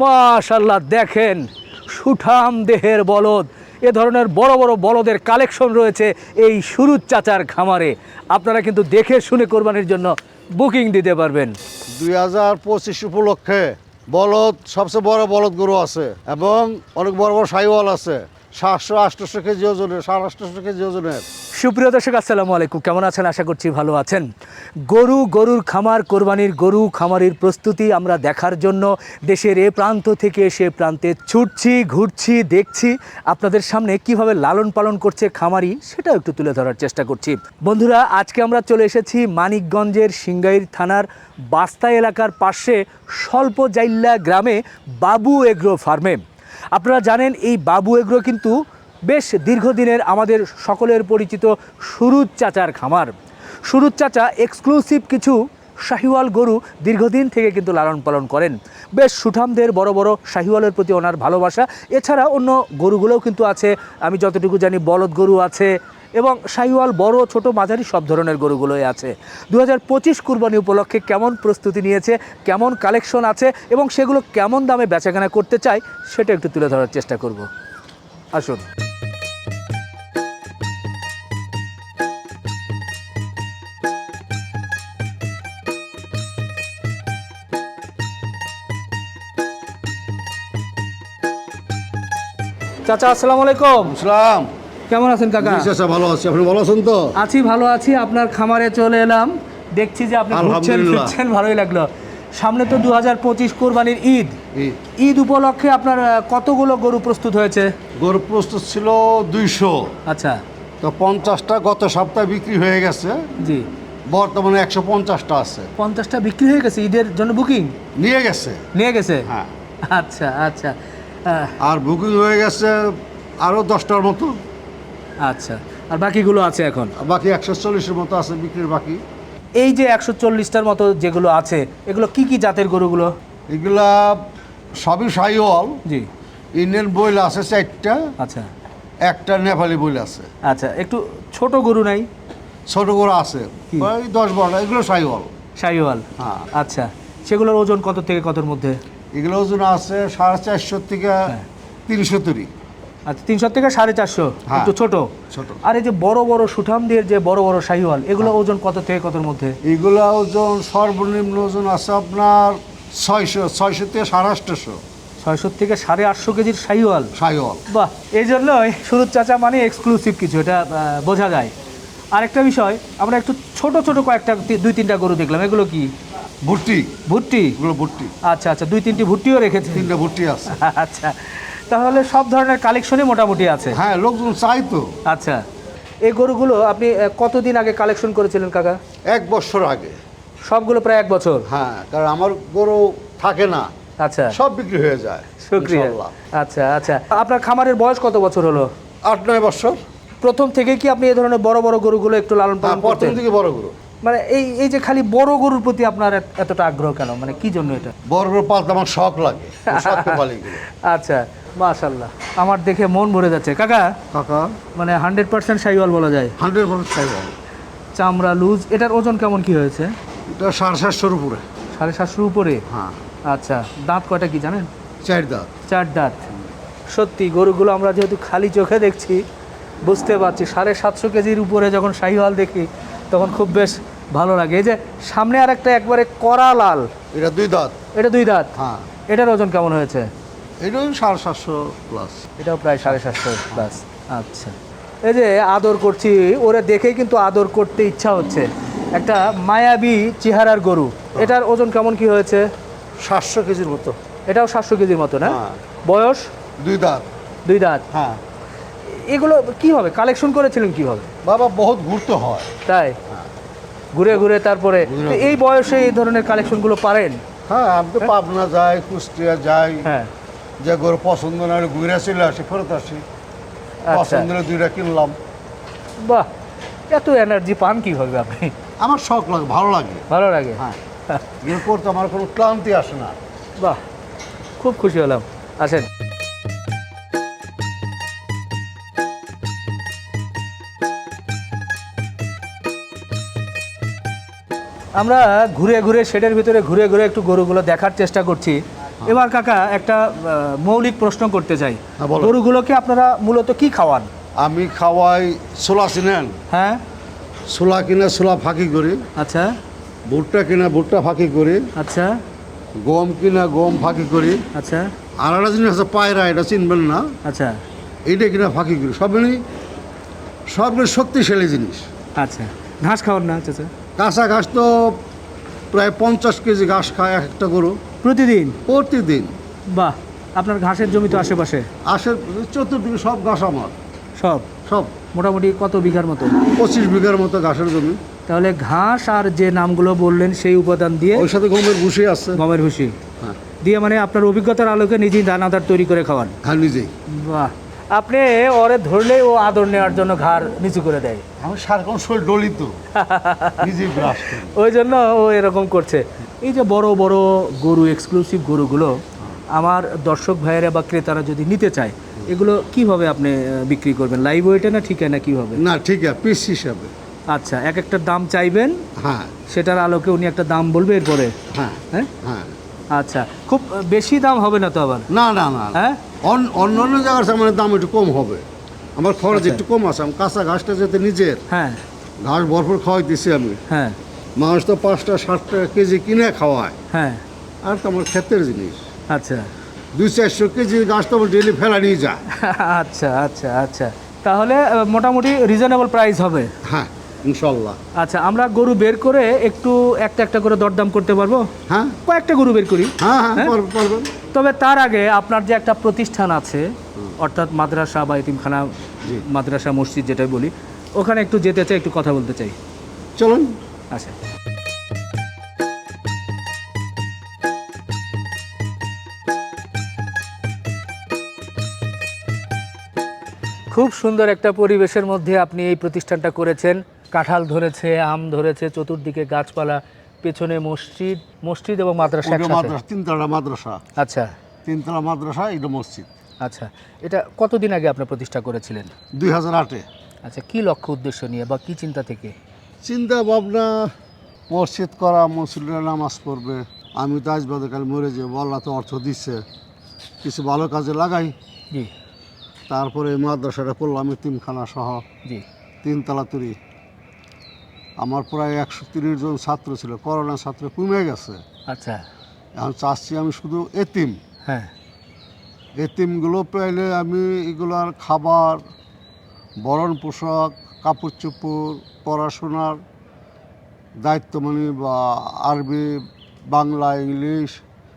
মাশাল্লাহ, দেখেন, সুঠাম দেহের বলদ। এ ধরনের বড় বড় বলদের কালেকশন রয়েছে এই সুরুজ চাচার খামারে। আপনারা কিন্তু দেখে শুনে কোরবানির জন্য বুকিং দিতে পারবেন। দুই হাজার পঁচিশ উপলক্ষে বলদ, সবচেয়ে বড় বলদ গরু আছে এবং অনেক বড় বড় সাইওয়াল আছে। সাতশো আটশোশো কেজি ওজনের, সাড়ে আটশোশো কেজি ওজনের। সুপ্রিয় দর্শক, আসসালামু আলাইকুম। কেমন আছেন? আশা করছি ভালো আছেন। গরু, গরুর খামার, কোরবানির গরু, খামারির প্রস্তুতি আমরা দেখার জন্য দেশের এ প্রান্ত থেকে সে প্রান্তে ছুটছি, ঘুরছি, দেখছি। আপনাদের সামনে কীভাবে লালন পালন করছে খামারি, সেটাও একটু তুলে ধরার চেষ্টা করছি। বন্ধুরা, আজকে আমরা চলে এসেছি মানিকগঞ্জের সিংগাইর থানার বাস্তা এলাকার পাশে স্বল্প জাইল্লা গ্রামে বাবু এগ্রো ফার্মে। আপনারা জানেন এই বাবু এগ্রো কিন্তু বেশ দীর্ঘদিনের আমাদের সকলের পরিচিত সুরুজ চাচার খামার। সুরুজ চাচা এক্সক্লুসিভ কিছু শাহিওয়াল গরু দীর্ঘদিন থেকে কিন্তু লালন পালন করেন। বেশ সুঠামদের, বড় বড় শাহিওয়ালের প্রতি ওনার ভালোবাসা। এছাড়া অন্য গরুগুলোও কিন্তু আছে। আমি যতটুকু জানি বলদ গরু আছে এবং শাহিওয়াল বড় ছোট মাঝারি সব ধরনের গরুগুলোই আছে। দু হাজার পঁচিশ কুরবানি উপলক্ষে কেমন প্রস্তুতি নিয়েছে, কেমন কালেকশন আছে এবং সেগুলো কেমন দামে বেচাকেনা করতে চায়, সেটা একটু তুলে ধরার চেষ্টা করব। আসুন। চাচা, আসসালামু আলাইকুম। ইসলাম কেমন আছেন কাকা? আচ্ছা ভালো আছি। আপনি ভালো আছেন তো? আছি ভালো আছি। আপনার খামারে চলে এলাম। দেখছি যে আপনি ঘুরছেন। ফিরছেন ভালোই লাগল। সামনে তো দু হাজার পঁচিশ কোরবানির ঈদ। ঈদ। উপলক্ষে আপনার কতগুলো গরু প্রস্তুত হয়েছে? গরু প্রস্তুত ছিল দুইশো। আচ্ছা। তো পঞ্চাশটা গত সপ্তাহে বিক্রি হয়ে গেছে। জি। বর্তমানে একশো পঞ্চাশটা আছে। পঞ্চাশটা বিক্রি হয়ে গেছে? ঈদের জন্য বুকিং? নিয়ে গেছে। নিয়ে গেছে? হ্যাঁ। আচ্ছা আচ্ছা। আর বুকিং হয়ে গেছে আরও দশটার মতো। আচ্ছা আর বাকিগুলো আছে এখন? বাকি একশো চল্লিশের মতো আছে বিক্রির বাকি। এই যে একশো চল্লিশটার মতো যেগুলো আছে এগুলো কি কি জাতের গরুগুলো? এগুলা সবই সাইওয়াল। জি। ইন্ডিয়ান বইল আছে চারটা। আচ্ছা। একটা নেপালি বইল আছে। আচ্ছা একটু ছোট গরু নাই? ছোট করে আছে? ওই দশ বারোটা এগুলো সাইওয়াল। শাহিওয়াল হ্যাঁ। আচ্ছা সেগুলোর ওজন কত থেকে কতর মধ্যে? এগুলো ওজন আছে সাড়ে চারশো থেকে হ্যাঁ। তিনশো তরি। আচ্ছা তিনশো থেকে সাড়ে চারশো হ্যাঁ। একটু ছোট। ছোট। আর এই যে বড় বড় সুঠামদের যে বড় বড় শাহিওয়াল এগুলো ওজন কত থেকে কতর মধ্যে? এগুলো ওজন সর্বনিম্ন ওজন আছে আপনার ছয়শো ছয়শো থেকে সাড়ে আটশোশো ছয়শো থেকে সাড়ে আটশো কেজির শাহিওয়াল? সাইওয়াল বাহ এই জন্যই সুরত চাচা মানে এক্সক্লুসিভ কিছু এটা বোঝা যায়। আরেকটা বিষয় আমরা একটু ছোট ছোট কয়েকটা দুই তিনটা গরু দেখলাম। এগুলো কি? ভুট্টি। ভুট্টি? এগুলো ভুট্টি। আচ্ছা আচ্ছা দুই তিনটি ভুট্টিও রেখেছে তিনটা ভুট্টি আছে। আচ্ছা। তাহলে সব ধরনের কালেকশনই মোটামুটি আছে? হ্যাঁ লোকজন চাই তো। আচ্ছা। এই গরুগুলো আপনি কতদিন আগে কালেকশন করেছিলেন কাকা? এক বছর আগে। সবগুলো প্রায় এক বছর? হ্যাঁ কারণ আমার গরু থাকে না। আচ্ছা। সব বিক্রি হয়ে যায় শুক্রিয়া। আচ্ছা আচ্ছা। আপনার খামারের বয়স কত বছর হলো? আট নয় বছর। প্রথম থেকে কি আপনি এই ধরনের বড় বড় গরুগুলো একটু লালন হ্যাঁ পালন প্রথম থেকে বড় গরু। মানে এই এই যে খালি বড় গরুর প্রতি আপনার এতটা আগ্রহ কেন? মানে কি জন্য এটা? বড় গরু পালতে আমার শখ লাগে। আচ্ছা। মাশাল্লাহ আমার দেখে মন ভরে যাচ্ছে। কাকা কাকা? মানে হান্ড্রেড পার্সেন্ট সাইওয়াল বলা যায়। Hundred percent Sahiwal. চামড়া লুজ এটার ওজন কেমন কি হয়েছে? এটা সাড়ে সাতশোর উপরে। সাড়ে সাতশোর উপরে? হ্যাঁ। আচ্ছা দাঁত কয়টা কি জানেন? চার দাঁত। চার দাঁত। সত্যি গরুগুলো আমরা যেহেতু খালি চোখে দেখছি বুঝতে পারছি সাড়ে সাতশো কেজির উপরে যখন শাহিওয়াল দেখি তখন খুব বেশ ভালো লাগে। এই যে সামনে আর একটা একবারে কড়া লাল। এটা দুই দাঁত। এটা দুই দাঁত? হ্যাঁ। এটার ওজন কেমন হয়েছে? এটা ওই সাড়ে সাতশো প্লাস এটাও প্রায় সাড়ে সাতশো প্লাস আচ্ছা। এই যে আদর করছি ওরে দেখেই কিন্তু আদর করতে ইচ্ছা হচ্ছে। একটা মায়াবী চেহারার গরু এটার ওজন কেমন কি হয়েছে? সাতশো কেজির মতো। এটাও সাতশো কেজির মতো না? হ্যাঁ। বয়স? দুই দাঁত। দুই দাঁত। হ্যাঁ। এগুলো কি হবে? কালেকশন করেছিলেন কীভাবে বাবা বহুত ঘুরতে হয়। তাই? ঘুরে ঘুরে তারপরে এই বয়সে এই ধরনের কালেকশনগুলো পারেন? হ্যাঁ আমি তো পাবনা যাই কুষ্টিয়া যাই। হ্যাঁ। যে গরু পছন্দ না হলে ঘুরে চলে আসি ফেরত আসি। আচ্ছা। পছন্দ হলে দুইটা কিনলাম। বাহ এত এনার্জি পান কীভাবে আপনি? আমার শখ লাগে ভালো লাগে। ভালো লাগে? হ্যাঁ। করতে আমার কোনো ক্লান্তি আসে না। বাহ খুব খুশি হলাম। আসেন। আমরা ঘুরে ঘুরে শেডের ভিতরে ঘুরে ঘুরে একটু গরুগুলো দেখার চেষ্টা করছি। এবার কাকা একটা মৌলিক প্রশ্ন করতে চাই। হ্যাঁ, গরুগুলোকে আপনারা মূলত কি খাওয়ান? আমি খাওয়াই ছোলা চিনেন। হ্যাঁ। ছোলা কিনে ছোলা ফাঁকি করি। আচ্ছা। ভুট্টা কিনে ভুট্টা ফাঁকি করি। আচ্ছা। গম কিনা গম ফাঁকি করি। আচ্ছা। আর একটা জিনিস আছে পায়রা এটা চিনবেন না। আচ্ছা। এইটা কিনা ফাঁকি করি। সব মিলি সব মিলে শক্তিশালী জিনিস। আচ্ছা। ঘাস খাওয়ার না আচ্ছা কাঁচা ঘাস তো প্রায় পঞ্চাশ কেজি ঘাস খায় এক একটা গরু। প্রতিদিন? প্রতিদিন। বাহ আপনার ঘাসের জমি তো আশেপাশে। আশের চতুর্দিকে সব ঘাস আমার। সব? সব। মোটামুটি কত বিঘার মতো? পঁচিশ বিঘার মতো ঘাসের জমি। তাহলে ঘাস আর যে নামগুলো বললেন সেই উপাদান দিয়ে ওই সাথে গমের ভুষি আছে। গমের ভুষি হ্যাঁ। দিয়ে মানে আপনার অভিজ্ঞতার আলোকে নিজেই দানাদার তৈরি করে খাওয়ান। হ্যাঁ নিজেই। বাহ। আপনি ওরে ধরলেই ও আদর নেওয়ার জন্য ঘাড় নিচু করে দেয়। আমি সারাক্ষণ শরীর ওই জন্য ও এরকম করছে। এই যে বড় বড় গরু এক্সক্লুসিভ গরুগুলো আমার দর্শক ভাইয়েরা বা ক্রেতারা যদি নিতে চায় এগুলো কীভাবে আপনি বিক্রি করবেন? লাইভ ওয়েটে না ঠিক না কীভাবে? না ঠিক আছে পিস হিসাবে। আচ্ছা এক একটা দাম চাইবেন? হ্যাঁ। সেটার আলোকে উনি একটা দাম বলবে এরপরে? হ্যাঁ হ্যাঁ? হ্যাঁ। আচ্ছা খুব বেশি দাম হবে না তো আবার? না না না। হ্যাঁ? অন- অন্য অন্য জায়গার সামনে দাম একটু কম হবে। আমার খরচ আচ্ছা। একটু কম আছে। আমি কাঁচা ঘাসটা যেতে নিজের হ্যাঁ। ঘাস ভরপুর খাওয়াই দিছি আমি। হ্যাঁ। মানুষ তো পাঁচটা ষাটটা কেজি কিনে খাওয়ায়। হ্যাঁ। আর তো আমার ক্ষেতের জিনিস। আচ্ছা। দুই চারশো কেজি গাছ তো ডেলি ফেলা নিয়ে যায়। আচ্ছা আচ্ছা আচ্ছা। তাহলে মোটামুটি রিজনেবল প্রাইস হবে। হ্যাঁ। ইনশাল্লাহ। আচ্ছা আমরা গরু বের করে একটু একটা একটা করে দরদাম করতে পারব? হ্যাঁ। কয়েকটা গরু বের করি। হ্যাঁ হ্যাঁ হ্যাঁ? পারবেন তবে তার আগে আপনার যে একটা প্রতিষ্ঠান আছে অর্থাৎ মাদ্রাসা বা ইতিমখানা মাদ্রাসা মসজিদ যেটাই বলি ওখানে একটু যেতে চাই একটু কথা বলতে চাই। চলুন। আচ্ছা। খুব সুন্দর একটা পরিবেশের মধ্যে আপনি এই প্রতিষ্ঠানটা করেছেন। কাঁঠাল ধরেছে আম ধরেছে চতুর্দিকে গাছপালা পেছনে মসজিদ মসজিদ এবং মাদ্রাসা তিনতলা মাদ্রাসা। আচ্ছা। তিনতলা মাদ্রাসা এটা মসজিদ। আচ্ছা। এটা কতদিন আগে আপনার প্রতিষ্ঠা করেছিলেন? দুই হাজার আটে। আচ্ছা কি লক্ষ্য উদ্দেশ্য নিয়ে বা কি চিন্তা থেকে? চিন্তা ভাবনা মসজিদ করা মুসলিমরা নামাজ পড়বে। আমি তো আজ বাদে কাল মরে যাব আল্লাহ তো অর্থ দিচ্ছে কিছু ভালো কাজে লাগাই। জি। তারপরে এই মাদ্রাসাটা করলাম তিনখানা সহ। জি। তিনতলা তুরি। আমার প্রায় একশো তিরিশ জন ছাত্র ছিল। করোনা ছাত্র কমে গেছে। আচ্ছা। এখন চাচ্ছি আমি শুধু এতিম। হ্যাঁ। এতিমগুলো পেলে আমি এগুলার খাবার বরণ পোশাক কাপড় চোপড় পড়াশোনার দায়িত্ব মানে বা আরবি বাংলা ইংলিশ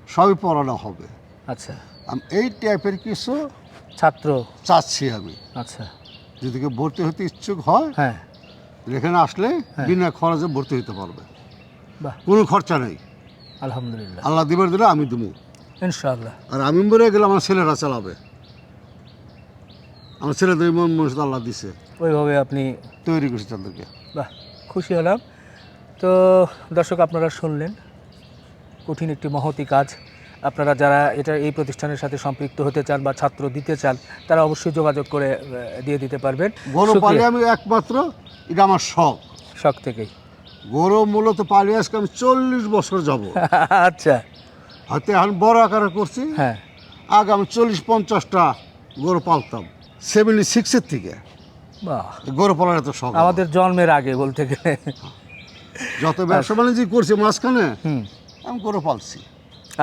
সবই পড়ানো হবে। আচ্ছা। এই টাইপের কিছু ছাত্র? চাচ্ছি আমি। আচ্ছা। যদি কেউ ভর্তি হতে ইচ্ছুক হয় হ্যাঁ। এখানে আসলে হ্যাঁ। বিনা খরচে ভর্তি হতে পারবে। কোনো খরচা নেই। আলহামদুলিল্লাহ। আল্লাহ দিবার দিলে আমি দেবো ইনশাআল্লাহ। আর আমি বলে গেলে আমার ছেলেরা চালাবে। আমার ছেলেদের মন মনসিদ আল্লাহ দিছে। ওইভাবে আপনি তৈরি করছি তাদেরকে। বাহ খুশি হলাম। তো দর্শক আপনারা শুনলেন কঠিন একটি মহতি কাজ। আপনারা যারা এটা এই প্রতিষ্ঠানের সাথে সম্পৃক্ত হতে চান বা ছাত্র দিতে চান তারা অবশ্যই যোগাযোগ করে দিয়ে দিতে পারবেন। গরু। পালি আমি একমাত্র এটা আমার শখ। শখ থেকেই। গরু মূলত পালি আজকে আমি চল্লিশ বছর যাব। আচ্ছা। হয়তো এখন বড় আকারে করছি। হ্যাঁ। আগে আমি চল্লিশ পঞ্চাশটা গরু পালতাম সেভেন্টি সিক্সের থেকে। বাহ। গরু পালার এত শখ। আমাদের জন্মের আগে বলতে গেলে। যত ব্যবসা বাণিজ্য করছি মাঝখানে হুম। আমি গরু পালছি।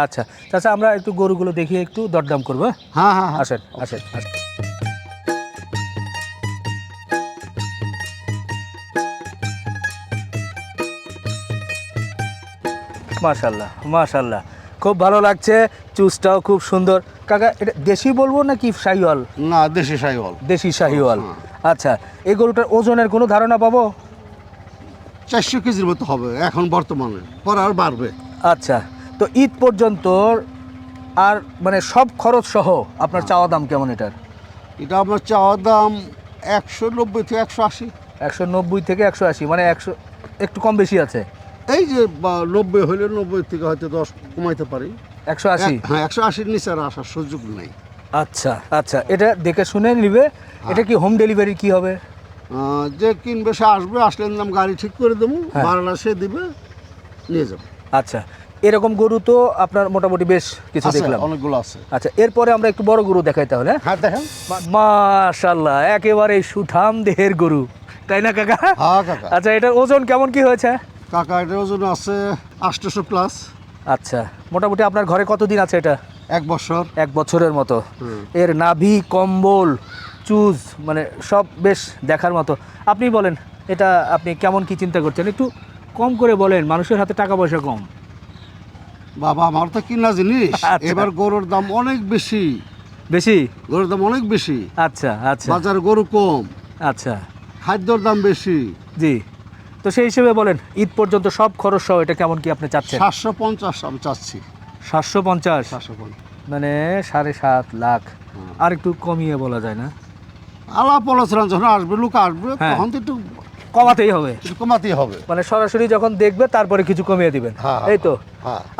আচ্ছা। তাছাড়া আমরা একটু গরুগুলো দেখিয়ে একটু দরদাম করব হ্যাঁ? হ্যাঁ হ্যাঁ হ্যাঁ। আসেন আসেন আসেন। মাশাল্লাহ মাশাল্লাহ। খুব ভালো লাগছে চুজটাও খুব সুন্দর। কাকা এটা দেশি বলব নাকি শাহিওয়াল? না দেশি সাইওয়াল দেশি শাহিওয়াল। হ্যাঁ। আচ্ছা এই গরুটার ওজনের কোনো ধারণা পাবো? চারশো কেজির মতো হবে এখন বর্তমানে। পরে আর বাড়বে। আচ্ছা তো ঈদ পর্যন্ত আর মানে সব খরচ সহ আপনার চাওয়া দাম কেমন এটার? এটা আপনার চাওয়ার দাম একশো নব্বই থেকে একশো আশি একশো নব্বই থেকে একশো আশি মানে একশো একটু কম বেশি আছে? এই যে নব্বই হলে নব্বই থেকে হয়তো দশ কমাইতে পারি। একশো আশি হ্যাঁ একশো আশির নিচে আর আসার সুযোগ নেই। আচ্ছা আচ্ছা এটা দেখে শুনে নিবে এটা কি হোম ডেলিভারি কি হবে? যে কিনবে সে আসবে আসলে নাম গাড়ি ঠিক করে দেবো হ্যাঁ। ভাড়াটা সে দিবে নিয়ে যাবে। আচ্ছা এরকম গরু তো আপনার মোটামুটি বেশ কিছু দেখলাম। অনেকগুলো আছে। আচ্ছা এরপরে আমরা একটু বড় গরু দেখাই তাহলে। হ্যাঁ? দেখেন। মাশাল্লাহ একেবারে সুঠাম দেহের গরু। তাই না কাকা? হ্যাঁ কাকা। আচ্ছা এটার ওজন কেমন কি হয়েছে? কাকা এটার ওজন আছে আটশোশো প্লাস। আচ্ছা মোটামুটি আপনার ঘরে কতদিন আছে এটা? এক বছর। এক বছরের মতো। এর নাভি কম্বল চুজ মানে সব বেশ দেখার মতো। আপনি বলেন এটা আপনি কেমন কি চিন্তা করছেন? একটু কম করে বলেন মানুষের হাতে টাকা পয়সা কম। বাবা আমার তো কিনা জিনিস। আচ্ছা। এবার গরুর দাম অনেক বেশি। বেশি? গরুর দাম অনেক বেশি। আচ্ছা আচ্ছা। বাজারে গরু কম। আচ্ছা। খাদ্যর দাম বেশি। জি। তো সেই হিসেবে বলেন ঈদ পর্যন্ত সব খরচ সহ এটা কেমন কি আপনি চাচ্ছেন? সাতশো পঞ্চাশ আমি চাচ্ছি। সাতশো পঞ্চাশ? সাতশো পঞ্চাশ। মানে সাড়ে সাত লাখ। আর একটু কমিয়ে বলা যায় না? আলাপ আলোচনা যখন আসবে লোক আসবে হ্যাঁ। তখন তো একটু কমাতেই হবে। কমাতেই হবে। মানে সরাসরি যখন দেখবে তারপরে কিছু কমিয়ে দিবেন হ্যাঁ, এই তো?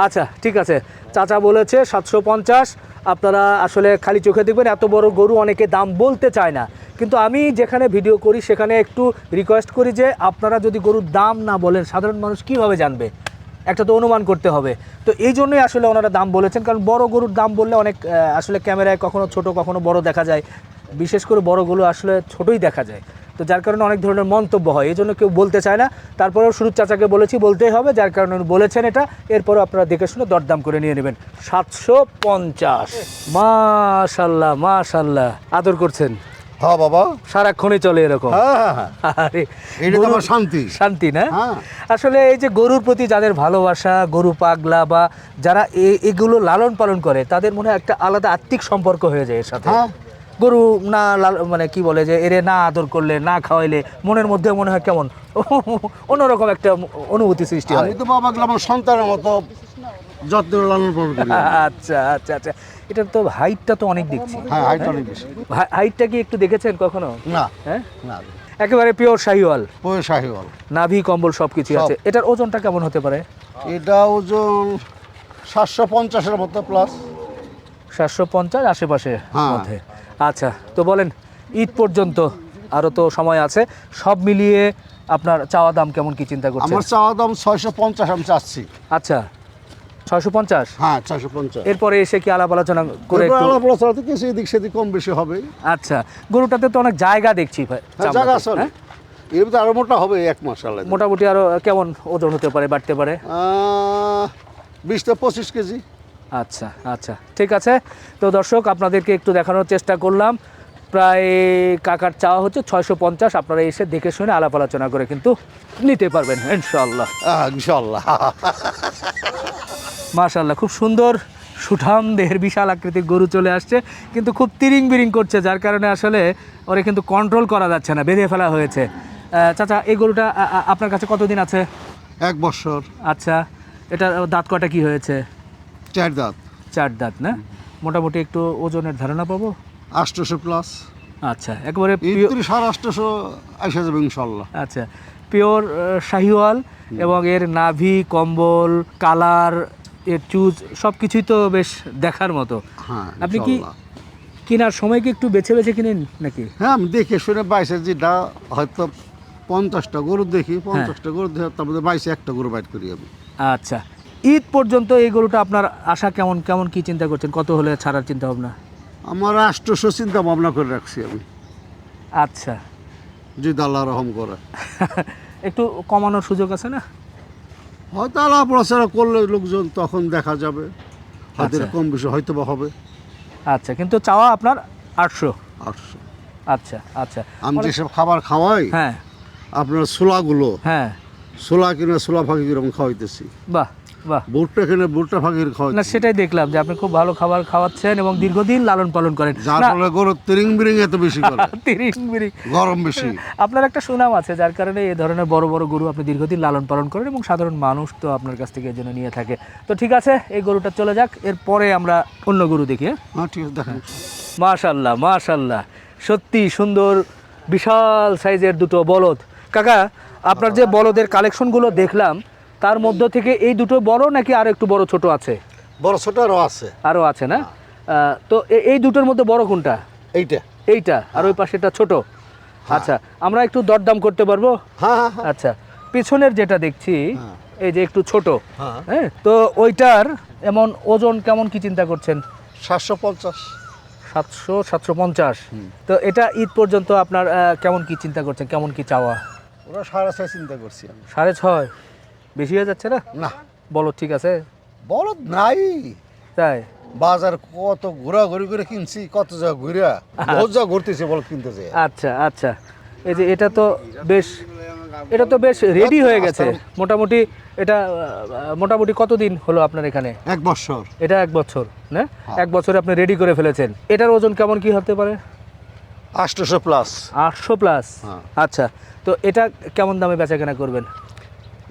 আচ্ছা ঠিক আছে। চাচা বলেছে সাতশো পঞ্চাশ। আপনারা আসলে খালি চোখে দেখবেন এত বড় গরু অনেকে দাম বলতে চায় না। কিন্তু আমি যেখানে ভিডিও করি সেখানে একটু রিকোয়েস্ট করি যে আপনারা যদি গরুর দাম না বলেন সাধারণ মানুষ কীভাবে জানবে? একটা তো অনুমান করতে হবে। তো এই জন্যই আসলে ওনারা দাম বলেছেন কারণ বড় গরুর দাম বললে অনেক আসলে ক্যামেরায় কখনো ছোট কখনো বড় দেখা যায়। বিশেষ করে বড়গুলো আসলে ছোটই দেখা যায়। তো যার কারণে অনেক ধরনের মন্তব্য হয় এই জন্য কেউ বলতে চায় না। তারপরেও শুরু চাচাকে বলেছি বলতেই হবে যার কারণে উনি বলেছেন এটা। এরপরে আপনারা দেখে শুনে দরদাম করে নিয়ে নেবেন। সাতশো পঞ্চাশ। মাশাল্লাহ মাশাল্লাহ। আদর করছেন? হ্যাঁ বাবা। সারাক্ষণই চলে এরকম। আরে শান্তি। শান্তি না? আসলে এই যে গরুর প্রতি যাদের ভালোবাসা গরু পাগলা বা যারা এগুলো লালন পালন করে তাদের মনে হয় একটা আলাদা আত্মিক সম্পর্ক হয়ে যায় এর সাথে। গরু না লাল- মানে কি বলে যে এরে না আদর করলে না খাওয়াইলে মনের মধ্যে মনে হয় কেমন? অন্যরকম একটা অনুভূতি সৃষ্টি হয়। আমি তো বাবা আমার সন্তানের মতো যত্ন লালন পালন করি। আচ্ছা আচ্ছা আচ্ছা। এটার তো হাইটটা তো অনেক দেখছি। হ্যাঁ হাইট অনেক বেশি। হাইটটা কি একটু দেখেছেন কখনো? না হ্যাঁ? না। একেবারে পিওর শাহিওয়াল। পয়ে শাহিওয়াল। নাভি কম্বল সব। কিছু আছে। এটার ওজনটা কেমন হতে পারে? এটা ওজন সাতশো পঞ্চাশের মতো প্লাস সাতশো পঞ্চাশ আশেপাশে হ্যাঁ। মধ্যে। আচ্ছা তো বলেন ঈদ পর্যন্ত আরও তো সময় আছে সব মিলিয়ে আপনার চাওয়া দাম কেমন কি চিন্তা করছেন? আমার চাওয়া দাম ছয়শো পঞ্চাশ আমি চাচ্ছি। আচ্ছা ছয়শো পঞ্চাশ? হ্যাঁ ছয়শো পঞ্চাশ। এরপরে এসে কি আলাপ আলোচনা করে আলাপ আলোচনা তো কিছু এদিক সেদিক কম বেশি হবে আচ্ছা গরুটাতে তো অনেক জায়গা দেখছি ভাই, হ্যাঁ জায়গা আছে হ্যাঁ? এর ভিতরে আরও মোটা হবে এক মাস আলাদা। মোটামুটি আরও কেমন ওজন হতে পারে বাড়তে পারে? বিশ থেকে পঁচিশ কেজি। আচ্ছা আচ্ছা ঠিক আছে। তো দর্শক আপনাদেরকে একটু দেখানোর চেষ্টা করলাম। প্রায় কাকার চাওয়া হচ্ছে ছয়শো পঞ্চাশ। আপনারা এসে দেখে শুনে আলাপ আলোচনা করে কিন্তু নিতে পারবেন ইনশাল্লাহ ইনশাল্লাহ মাশাল্লাহ খুব সুন্দর সুঠাম দেহের বিশাল আকৃতির গরু চলে আসছে। কিন্তু খুব তিরিং বিরিং করছে যার কারণে আসলে ওরে কিন্তু কন্ট্রোল করা যাচ্ছে না বেঁধে ফেলা হয়েছে। চাচা এই গরুটা আপনার কাছে কতদিন আছে? এক বছর। আচ্ছা এটা দাঁত কটা কি হয়েছে? চার দাঁত। চার দাঁত না? মোটামুটি একটু ওজনের ধারণা পাবো? আষ্টশো প্লাস। আচ্ছা একেবারে সাড়ে আষ্টশো আসা যাবে ইনশাল্লাহ। আচ্ছা পিওর শাহিওয়াল এবং এর নাভি কম্বল কালারের চুজ সব কিছুই তো বেশ দেখার মতো। হ্যাঁ আপনি কি কেনার সময় কি একটু বেছে বেছে কিনেন নাকি? হ্যাঁ আমি দেখে শুনে বাইশে যেটা হয়তো পঞ্চাশটা গরু দেখি পঞ্চাশটা গরু দেখে তার মধ্যে বাইশে একটা গরু বাইট করি আমি। আচ্ছা ঈদ পর্যন্ত এই গরুটা আপনার আশা কেমন কেমন কি চিন্তা করছেন? কত হলে ছাড়ার চিন্তা ভাবনা? আমার আষ্টশো চিন্তা ভাবনা করে রাখছি আমি। আচ্ছা। যদি আল্লাহ রহম করে। একটু কমানোর সুযোগ আছে না? হয়তো আলাপ আলোচনা করলে লোকজন তখন দেখা যাবে। হয়তো। এটা কম বেশি হয়তো বা হবে। আচ্ছা কিন্তু চাওয়া আপনার আটশো? আটশো। আচ্ছা আচ্ছা। আমি যেসব খাবার খাওয়াই হ্যাঁ। আপনার ছোলাগুলো হ্যাঁ। ছোলা কিনে ছোলা ফাঁকি কীরকম খাওয়াইতেছি। বাহ। না সেটাই দেখলাম যে আপনি খুব ভালো খাবার খাওয়াচ্ছেন এবং দীর্ঘদিন লালন পালন করেন। যার ফলে গরু তিরিং বিরিং এত বেশি করে। তিরিং বিরিং। গরম বেশি। আপনার একটা সুনাম আছে যার কারণে এই ধরনের বড় বড় গরু আপনি দীর্ঘদিন লালন পালন করেন এবং সাধারণ মানুষ তো আপনার কাছ থেকে জন্য নিয়ে থাকে। তো ঠিক আছে এই গরুটা চলে যাক এরপরে আমরা অন্য গরু দেখি হ্যাঁ? হ্যাঁ ঠিক আছে দেখেন। মাশাল্লাহ মাশাল্লাহ সত্যি সুন্দর বিশাল সাইজের দুটো বলদ। কাকা আপনার যে বলদের কালেকশনগুলো দেখলাম তার মধ্য থেকে এই দুটো বড় নাকি আর একটু বড় ছোট আছে? বড় ছোট আরও আছে। আরও আছে না? তো এই দুটোর মধ্যে বড় কোনটা? এইটা। এইটা। আর ওই পাশেটা ছোট। আচ্ছা আমরা একটু দরদাম করতে পারব? হ্যাঁ হ্যাঁ হ্যাঁ। আচ্ছা পিছনের যেটা দেখছি হ্যাঁ। এই যে একটু ছোট হ্যাঁ। হ্যাঁ তো ওইটার এমন ওজন কেমন কি চিন্তা করছেন? সাতশো পঞ্চাশ। সাতশো সাতশো পঞ্চাশ। তো এটা ঈদ পর্যন্ত আপনার কেমন কি চিন্তা করছেন? কেমন কি চাওয়া? ওরা সাড়ে ছয় চিন্তা করছি আমি। সাড়ে ছয়? বেশি হয়ে যাচ্ছে না? না। বলো ঠিক আছে? বলদ নাই। তাই? বাজার কত ঘোরাঘুরি করে কিনছি কত জায়গা ঘুরা বহুত জায়গা ঘুরতেছে বলদ কিনতেছে। আচ্ছা আচ্ছা। এই যে এটা তো বেশ এটা তো বেশ রেডি হয়ে গেছে। মোটামুটি এটা মোটামুটি কতদিন হলো আপনার এখানে? এক বছর। এটা এক বছর না? এক বছরে আপনি রেডি করে ফেলেছেন। এটার ওজন কেমন কি হতে পারে? আটশোশো প্লাস আটশো প্লাস হ্যাঁ। আচ্ছা তো এটা কেমন দামে বেচা কেনা করবেন?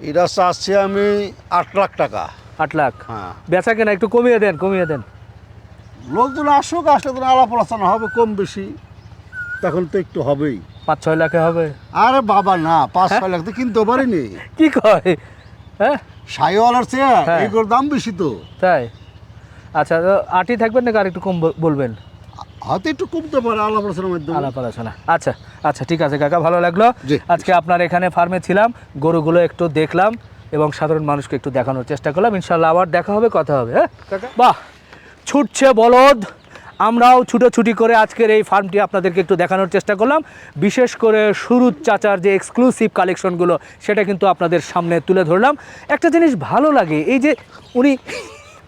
এটা চাচ্ছি আমি আট লাখ টাকা। আট লাখ? হ্যাঁ। বেচা কেনা একটু কমিয়ে দেন কমিয়ে দেন। লোকজন আসুক আসলে তো আলাপ আলোচনা হবে কম বেশি। তখন তো একটু হবেই। পাঁচ ছয় লাখে হবে। আরে বাবা না পাঁচ ছয় লাখ তো কিনতে পারিনি। কি কয়? হ্যাঁ? সাইওয়ালার চেয়ে হ্যাঁ। এগুলোর দাম বেশি তো। তাই? আচ্ছা তো আটি থাকবেন নাকি আর একটু কম বলবেন? হয়তো একটু কমতে পারে আলাপ আলোচনার মাধ্যমে। আলাপ আলোচনা। আচ্ছা আচ্ছা ঠিক আছে কাকা ভালো লাগল। আজকে আপনার এখানে ফার্মে ছিলাম গরুগুলো একটু দেখলাম এবং সাধারণ মানুষকে একটু দেখানোর চেষ্টা করলাম। ইনশাল্লাহ আবার দেখা হবে কথা হবে হ্যাঁ? কাকা? বাহ ছুটছে বলদ। আমরাও ছুটোছুটি করে আজকের এই ফার্মটি আপনাদেরকে একটু দেখানোর চেষ্টা করলাম। বিশেষ করে সুরুৎ চাচার যে এক্সক্লুসিভ কালেকশনগুলো সেটা কিন্তু আপনাদের সামনে তুলে ধরলাম। একটা জিনিস ভালো লাগে এই যে উনি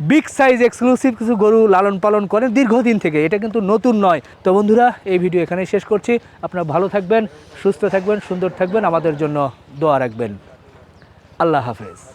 বিগ সাইজ এক্সক্লুসিভ কিছু গরু লালন পালন করেন দীর্ঘদিন থেকে। এটা কিন্তু নতুন নয়। তো বন্ধুরা, এই ভিডিও এখানে শেষ করছি। আপনারা ভালো থাকবেন, সুস্থ থাকবেন, সুন্দর থাকবেন। আমাদের জন্য দোয়া রাখবেন। আল্লাহ হাফেজ।